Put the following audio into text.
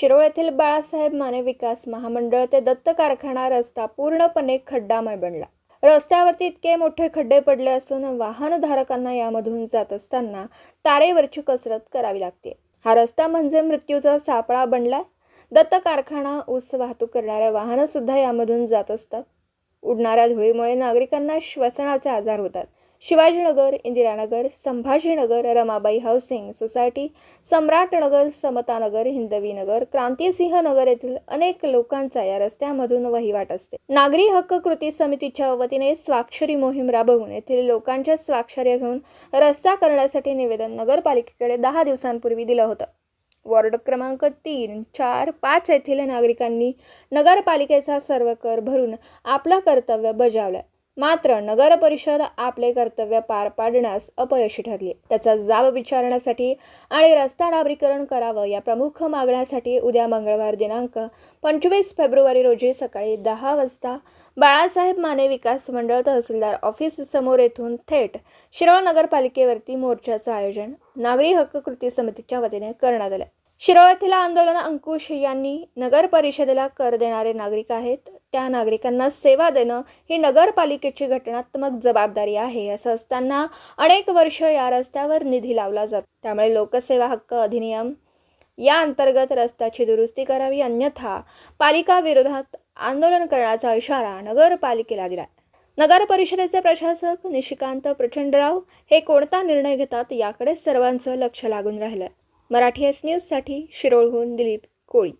शिरोळ येथील बाळासाहेब माने विकास महामंडळ ते दत्त कारखाना रस्ता पूर्णपणे खड्डामय बनला. रस्त्यावरती इतके मोठे खड्डे पडले असून वाहनधारकांना यामधून जात असताना तारेवरची कसरत करावी लागते. हा रस्ता म्हणजे मृत्यूचा सापळा बनला. दत्त कारखाना ऊस वाहतूक करणाऱ्या वाहनं सुद्धा यामधून जात असतात. उडणाऱ्या धुळीमुळे नागरिकांना श्वसनाचे आजार होतात. शिवाजीनगर इंदिरानगर संभाजीनगर रमाबाई हाऊसिंग सोसायटी सम्राटनगर समतानगर हिंदवीनगर क्रांतिसिंह नगर येथील अनेक लोकांचा या रस्त्यामधून वहिवाट असते. नागरी हक्क कृती समितीच्या वतीने स्वाक्षरी मोहीम राबवून येथील लोकांच्या स्वाक्षऱ्या घेऊन रस्ता करण्यासाठी निवेदन नगरपालिकेकडे दहा दिवसांपूर्वी दिलं होतं. वॉर्ड क्रमांक तीन चार पाच येथील नागरिकांनी नगरपालिकेचा सर्व कर भरून आपला कर्तव्य बजावलं. मात्र नगर परिषद आपले कर्तव्य पार पाडण्यास अपयशी ठरली. त्याचा जाब विचारण्यासाठी आणि रस्ता डाबरीकरण करावं या प्रमुख मागण्यासाठी उद्या मंगळवार दिनांक पंचवीस फेब्रुवारी रोजी सकाळी दहा वाजता बाळासाहेब माने विकास मंडळ तहसीलदार ऑफिस समोर येथून थेट शिरोळ नगरपालिकेवरती मोर्चाचं आयोजन नागरी हक्क कृती समितीच्या वतीने करण्यात आलं. शिरोळ येथील आंदोलन अंकुश यांनी नगर परिषदेला कर देणारे नागरिक आहेत. त्या नागरिकांना सेवा देणं ही नगरपालिकेची घटनात्मक जबाबदारी आहे असं असताना अनेक वर्ष या रस्त्यावर निधी लावला जातो. त्यामुळे लोकसेवा हक्क अधिनियम या अंतर्गत रस्त्याची दुरुस्ती करावी अन्यथा पालिका विरोधात आंदोलन करण्याचा इशारा नगरपालिकेला दिला नगर परिषदेचे प्रशासक निशिकांत प्रचंडराव हे कोणता निर्णय घेतात याकडे सर्वांचं लक्ष लागून राहिलं मराठी एस न्यूजसाठी शिरोळहून दिलीप कोळी.